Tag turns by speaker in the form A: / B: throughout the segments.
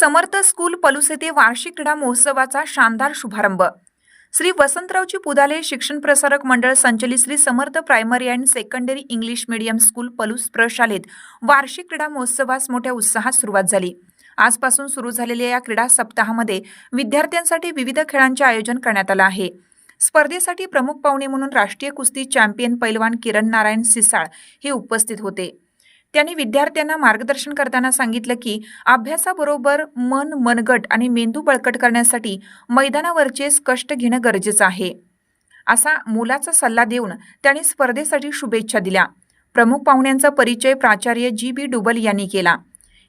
A: Samarth school Palus येथे वार्षिक क्रीडा महोत्सवाचा शानदार शुभारंभ. श्री वसंतरावजी पुदाले शिक्षण प्रसारक मंडळ संचलित Shri Samarth primary and secondary English medium school Palus प्रशालेत वार्षिक क्रीडा महोत्सवास मोठ्या उत्साहात सुरुवात झाली. आजपासून सुरू झालेल्या या क्रीडा सप्ताहामध्ये विद्यार्थ्यांसाठी विविध खेळांचे आयोजन करण्यात आलं आहे. स्पर्धेसाठी प्रमुख पाहुणे म्हणून राष्ट्रीय कुस्ती चॅम्पियन पैलवान किरण नारायण सिसाळ हे उपस्थित होते. त्यांनी विद्यार्थ्यांना मार्गदर्शन करताना सांगितलं की अभ्यासाबरोबर मन मनगट आणि मेंदू बळकट करण्यासाठी मैदानावरचेच कष्ट घेणं गरजेचं आहे. असा मोलाचा सल्ला देऊन त्यांनी स्पर्धेसाठी शुभेच्छा दिल्या. प्रमुख पाहुण्यांचा परिचय प्राचार्य जी बी डुबल यांनी केला.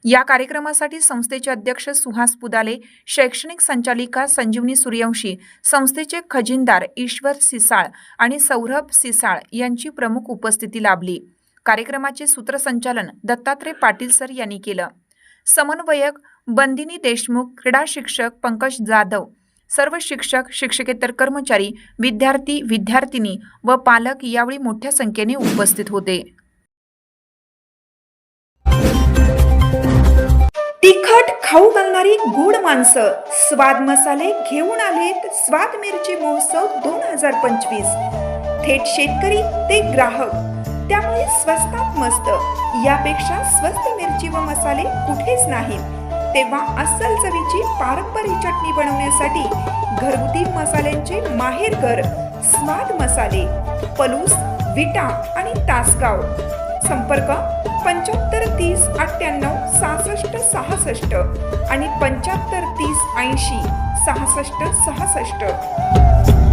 A: या कार्यक्रमासाठी संस्थेचे अध्यक्ष सुहास पुदाले शैक्षणिक संचालिका संजीवनी सूर्यवंशी संस्थेचे खजिनदार ईश्वर सिसाळ आणि सौरभ सिसाळ यांची प्रमुख उपस्थिती लाभली. कार्यक्रमाचे सूत्रसंचालन दत्तात्रय पाटील सर यांनी केलं. समन्वयक बंदिनी देशमुख क्रीडा शिक्षक पंकज जाधव सर्व शिक्षक शिक्षकेतर कर्मचारी विद्यार्थी विद्यार्थिनी व पालक यावेळी मोठ्या संख्येने उपस्थित होते. तिखट खाऊ घालणारी गोड माणसं स्वाद मसाले घेऊन आलेत स्वाद मिरची महोत्सव दोन हजार पंचवीस. थेट शेतकरी ते ग्राहक. त्यामुळे स्वस्तात मस्त. यापेक्षा स्वस्त मिरची व मसाले कुठेच नाहीत तेव्हा अस्सल चवीची पारंपरिक चटणी बनवण्यासाठी घरगुती मसाल्यांचे माहेरघर स्वाद मसाले पलूस विटा आणि तासगाव. संपर्क पंच्याहत्तर तीस अठ्ठ्याण्णव सहासष्ट सहासष्ट आणि पंच्याहत्तर तीस ऐंशी सहासष्ट सहासष्ट.